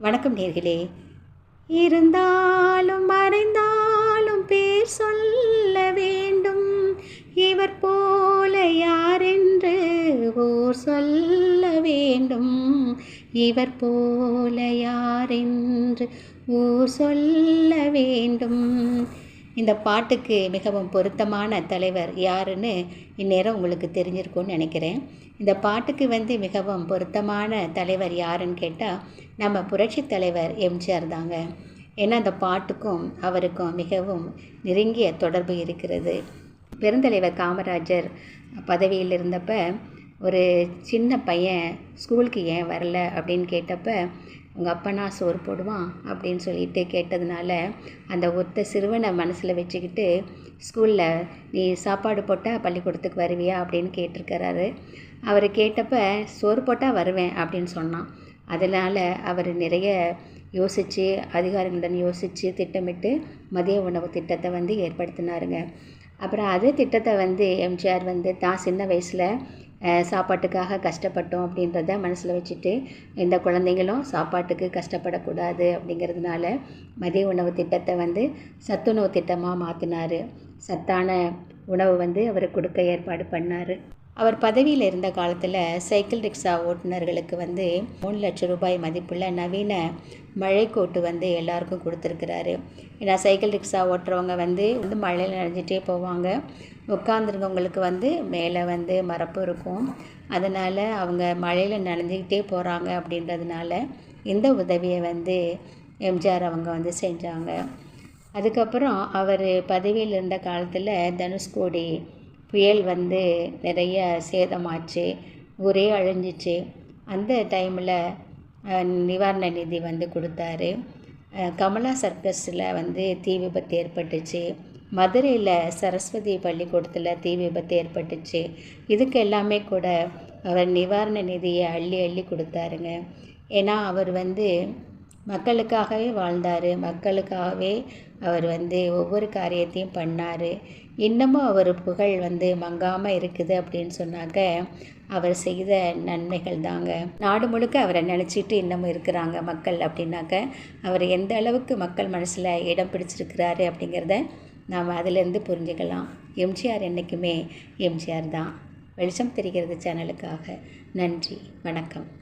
வணக்கம் நேர்களே. இருந்தாலும் மறைந்தாலும் பேர் சொல்ல வேண்டும். இவர் போல யாரென்று ஓர் சொல்ல வேண்டும். இவர் போல யாரென்று ஓர் சொல்ல வேண்டும். இந்த பாட்டுக்கு மிகவும் பொருத்தமான தலைவர் யாருன்னு இந்நேரம் உங்களுக்கு தெரிஞ்சிருக்கும்னு நினைக்கிறேன். இந்த பாட்டுக்கு வந்து மிகவும் பொருத்தமான தலைவர் யாருன்னு கேட்டால் நம்ம புரட்சி தலைவர் எம்ஜிஆர் தாங்க. ஏன்னா அந்த பாட்டுக்கும் அவருக்கும் மிகவும் நெருங்கிய தொடர்பு இருக்கிறது. பெருந்தலைவர் காமராஜர் பதவியில் இருந்தப்போ ஒரு சின்ன பையன் ஸ்கூலுக்கு ஏன் வரல அப்படின்னு கேட்டப்போ உங்கள் அப்பனா சோறு போடுவான் அப்படின்னு சொல்லிட்டு கேட்டதுனால அந்த ஒத்த சிறுவனை மனசில் வச்சுக்கிட்டு ஸ்கூலில் நீ சாப்பாடு போட்டால் பள்ளிக்கூடத்துக்கு வருவியா? அப்படின்னு கேட்டிருக்கிறாரு. அவர் கேட்டப்ப சோறு போட்டால் வருவேன் அப்படின்னு சொன்னான். அதனால் அவர் நிறைய யோசித்து அதிகாரிகளுடன் யோசித்து திட்டமிட்டு மதிய உணவு திட்டத்தை வந்து ஏற்படுத்தினாருங்க. அப்புறம் அதே திட்டத்தை வந்து எம்ஜிஆர் வந்து தான் சின்ன வயசில் சாப்பாட்டுக்காக கஷ்டப்பட்டோம் அப்படின்றத மனசில் வச்சுட்டு எந்த குழந்தைங்களும் சாப்பாட்டுக்கு கஷ்டப்படக்கூடாது அப்படிங்கிறதுனால மதிய உணவு திட்டத்தை வந்து சத்துணவு திட்டமாக மாற்றினார் சத்தான உணவு வந்து அவர் கொடுக்க ஏற்பாடு பண்ணார். அவர் பதவியில் இருந்த காலத்தில் சைக்கிள் ரிக்ஷா ஓட்டுநர்களுக்கு வந்து மூணு லட்சம் ரூபாய் மதிப்புள்ள நவீன மழைக்கோட்டு வந்து எல்லாருக்கும் கொடுத்துருக்குறாரு. ஏன்னா சைக்கிள் ரிக்ஷா ஓட்டுறவங்க வந்து வந்து மழையில் நனைஞ்சிட்டே போவாங்க. உட்காந்துருக்கவங்களுக்கு வந்து மேலே வந்து மரப்பு இருக்கும். அதனால் அவங்க மழையில் நனைஞ்சிக்கிட்டே போகிறாங்க அப்படின்றதுனால இந்த உதவியை வந்து எம்ஜிஆர் அவங்க வந்து செஞ்சாங்க. அதுக்கப்புறம் அவர் பதவியில் இருந்த காலத்தில் தனுஷ்கோடி புயல் வந்து நிறைய சேதமாச்சு ஊரே அழிஞ்சிச்சு. அந்த டைமில் நிவாரண நிதி வந்து கொடுத்தாரு. கமலா சர்க்கஸில் வந்து தீ விபத்து ஏற்பட்டுச்சு. மதுரையில் சரஸ்வதி பள்ளிக்கூடத்தில் தீ விபத்து ஏற்பட்டுச்சு. இதுக்கு எல்லாமே கூட அவர் நிவாரண நிதியை அள்ளி அள்ளி கொடுத்தாருங்க. ஏன்னா அவர் வந்து மக்களுக்காகவே வாழ்ந்தார். மக்களுக்காகவே அவர் வந்து ஒவ்வொரு காரியத்தையும் பண்ணார். இன்னமும் அவர் புகழ் வந்து மங்காமல் இருக்குது அப்படின்னு சொன்னாக்க அவர் செய்த நன்மைகள் தாங்க. நாடு முழுக்க அவரை நினச்சிட்டு இன்னமும் இருக்கிறாங்க மக்கள் அப்படின்னாக்க அவர் எந்த அளவுக்கு மக்கள் மனசில் இடம் பிடிச்சிருக்கிறாரு அப்படிங்கிறத நாம் அதிலேருந்து புரிஞ்சுக்கலாம். எம்ஜிஆர் என்றைக்குமே எம்ஜிஆர் தான். வெளிச்சம் தெரிகிறது சேனலுக்காக. நன்றி. வணக்கம்.